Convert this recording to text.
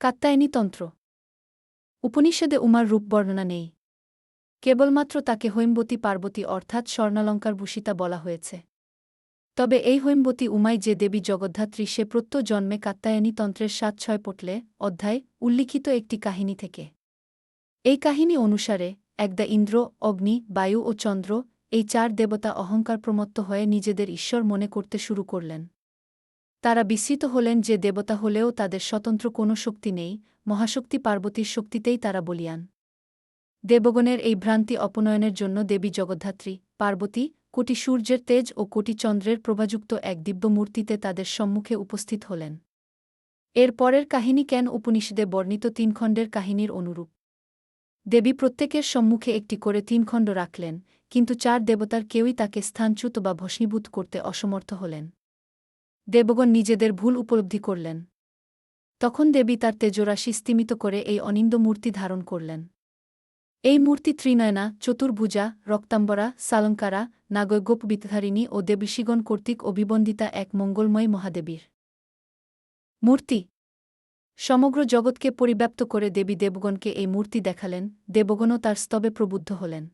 কাত্তায়নী তন্ত্র। উপনিষদে উমার রূপ বর্ণনা নেই। কেবলমাত্র তাকে হৈমবতী পার্বতী অর্থাৎ স্বর্ণালঙ্কার ভূষিতা বলা হয়েছে। তবে এই হৈমবতী উমাই যে দেবী জগদ্ধাত্রী, সে প্রত্য জন্মে কাত্তায়নী তন্ত্রের সাত ছয় পটলে অধ্যায় উল্লিখিত একটি কাহিনী থেকে। এই কাহিনী অনুসারে একদা ইন্দ্র, অগ্নি, বায়ু ও চন্দ্র এই চার দেবতা অহংকার প্রমত্ত হয়ে নিজেদের ঈশ্বর মনে করতে শুরু করলেন। তারা বিস্মিত হলেন যে দেবতা হলেও তাদের স্বতন্ত্র কোনো শক্তি নেই, মহাশক্তি পার্বতীর শক্তিতেই তারা বলিয়ান। দেবগণের এই ভ্রান্তি অপনয়নের জন্য দেবী জগদ্ধাত্রী, পার্বতী, কোটি সূর্যের তেজ ও কোটি চন্দ্রের প্রভাযুক্ত এক দিব্য মূর্তিতে তাদের সম্মুখে উপস্থিত হলেন। এর পরের কাহিনী কেন উপনিষদে বর্ণিত তিন খণ্ডের কাহিনীর অনুরূপ। দেবী প্রত্যেকের সম্মুখে একটি করে তিন খণ্ড রাখলেন, কিন্তু চার দেবতার কেউই তাকে স্থানচ্যুত বা ভস্মীভূত করতে অসমর্থ হলেন। দেবগণ নিজেদের ভুল উপলব্ধি করলেন। তখন দেবী তার তেজরাশি স্তিমিত করে এই অনিন্দ মূর্তি ধারণ করলেন। এই মূর্তি ত্রিনয়না, চতুর্ভুজা, রক্তাম্বরা, সালঙ্কারা নাগৈগোপবিতধারিণী ও দেবঋষিগণ কর্তৃক অভিবন্দিতা এক মঙ্গলময় মহাদেবীর। মূর্তি। সমগ্র জগৎকে পরিব্যাপ্ত করে দেবী দেবগণকে এই মূর্তি দেখালেন, দেবগণও তার স্তবে প্রবুদ্ধ হলেন।